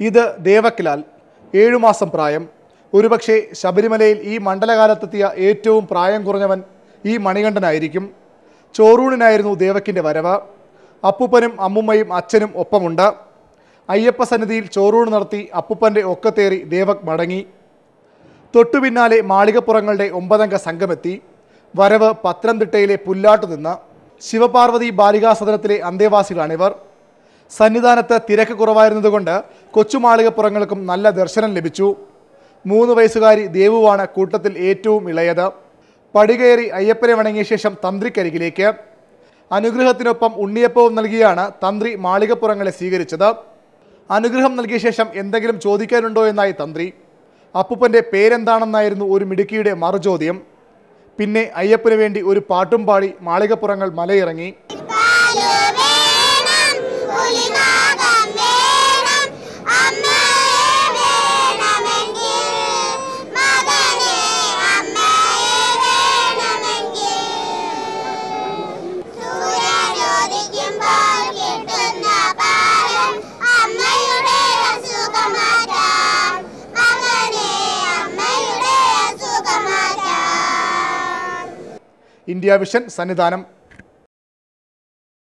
ഇത് ദേവക്കിലാൽ ഏഴുമാസം പ്രായം. ഒരുപക്ഷെ ശബരിമലയിൽ ഈ മണ്ഡലകാലത്തെത്തിയ ഏറ്റവും പ്രായം കുറഞ്ഞവൻ ഈ മണികണ്ഠനായിരിക്കും. ചോറൂണിനായിരുന്നു ദേവക്കിന്റെ വരവ്. അപ്പൂപ്പനും അമ്മുമ്മയും അച്ഛനും ഒപ്പമുണ്ട്. അയ്യപ്പ സന്നിധിയിൽ ചോറൂണ് നടത്തി അപ്പൂപ്പന്റെ ഒക്കത്തേറി ദേവക് മടങ്ങി. തൊട്ടു പിന്നാലെ മാളികപ്പുറങ്ങളുടെ ഒമ്പതംഗ സംഘമെത്തി. വരവ് പത്തനംതിട്ടയിലെ പുല്ലാട്ടു നിന്ന് ശിവപാർവതി ബാലികാസദനത്തിലെ അന്തേവാസികളാണിവർ. സന്നിധാനത്ത് തിരക്ക് കുറവായിരുന്നതുകൊണ്ട് കൊച്ചുമാളികപ്പുറങ്ങൾക്കും നല്ല ദർശനം ലഭിച്ചു. മൂന്ന് വയസ്സുകാരി ദേവുവാണ് കൂട്ടത്തിൽ ഏറ്റവും ഇളയത്. പടികയറി അയ്യപ്പനെ വണങ്ങിയ ശേഷം തന്ത്രിക്കരികിലേക്ക്. അനുഗ്രഹത്തിനൊപ്പം ഉണ്ണിയപ്പവും നൽകിയാണ് തന്ത്രി മാളികപ്പുറങ്ങളെ സ്വീകരിച്ചത്. അനുഗ്രഹം നൽകിയ ശേഷം എന്തെങ്കിലും ചോദിക്കാനുണ്ടോ എന്നായി തന്ത്രി. അപ്പൂപ്പന്റെ പേരെന്താണെന്നായിരുന്നു ഒരു മിടുക്കിയുടെ മറുചോദ്യം. പിന്നെ അയ്യപ്പന് വേണ്ടി ഒരു പാട്ടും പാടി മാളികപ്പുറങ്ങൾ മലയിറങ്ങി. India vision Sannidhanam.